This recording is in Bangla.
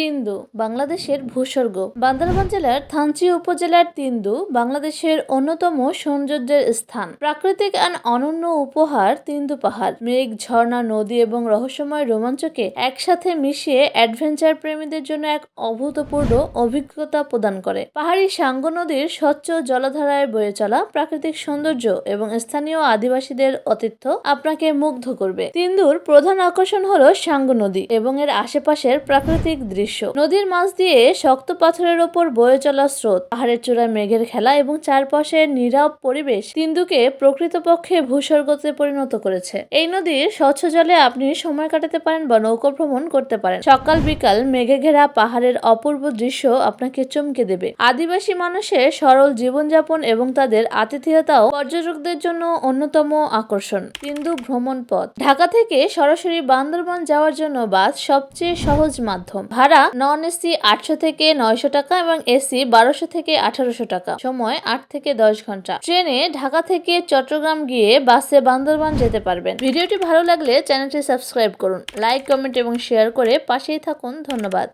তিন্দু, বাংলাদেশের ভূস্বর্গ। বান্দরবান জেলার থানচি উপজেলার তিন্দু, বাংলাদেশের অন্যতম সৌন্দর্যের স্থান। প্রাকৃতিক আর অনন্য উপহার তিন্দু পাহাড়। মেঘ, ঝর্ণা, নদী এবং রহস্যময় রোমাঞ্চকে একসাথে মিশিয়ে অ্যাডভেঞ্চার প্রেমীদের জন্য এক অভূতপূর্ব অভিজ্ঞতা প্রদান করে। পাহাড়ি সাঙ্গ নদীর স্বচ্ছ জলধারায় বয়ে চলা প্রাকৃতিক সৌন্দর্য এবং স্থানীয় আদিবাসীদের অতিথ্য আপনাকে মুগ্ধ করবে। তিন্দুর প্রধান আকর্ষণ হল সাঙ্গ নদী এবং এর আশেপাশের প্রাকৃতিক দৃশ্য। নদীর মাছ দিয়ে শক্ত পাথরের ওপর বয়ে চলা স্রোত, পাহাড়ের চূড়ায় মেঘের খেলা এবং চারপাশের নীরব পরিবেশ তিন্দুকে প্রকৃতপক্ষে ভূস্বর্গতে পরিণত করেছে। এই নদীর স্বচ্ছ জলে আপনি সময় কাটাতে পারেন বা নৌকো ভ্রমণ করতে পারেন। সকাল বিকাল মেঘে ঘেরা পাহাড়ের অপূর্ব দৃশ্য আপনাকে চমকে দেবে। আদিবাসী মানুষের সরল জীবনযাপন এবং তাদের আতিথেয়তাও পর্যটকদের জন্য অন্যতম আকর্ষণ। তিন্দু ভ্রমণ পথ। ঢাকা থেকে সরাসরি বান্দরবান যাওয়ার জন্য বাস সবচেয়ে সহজ মাধ্যম। ভাড়া নন এসি আটশো থেকে নয়শো টাকা এবং এসি বারোশো থেকে আঠারোশো টাকা। সময় আট থেকে দশ ঘণ্টা। ট্রেনে ঢাকা থেকে চট্টগ্রাম গিয়ে বাসে বান্দরবান যেতে পারবেন। ভিডিওটি ভালো লাগলে চ্যানেলটি সাবস্ক্রাইব করুন। লাইক, কমেন্ট এবং শেয়ার করে পাশেই থাকুন। ধন্যবাদ।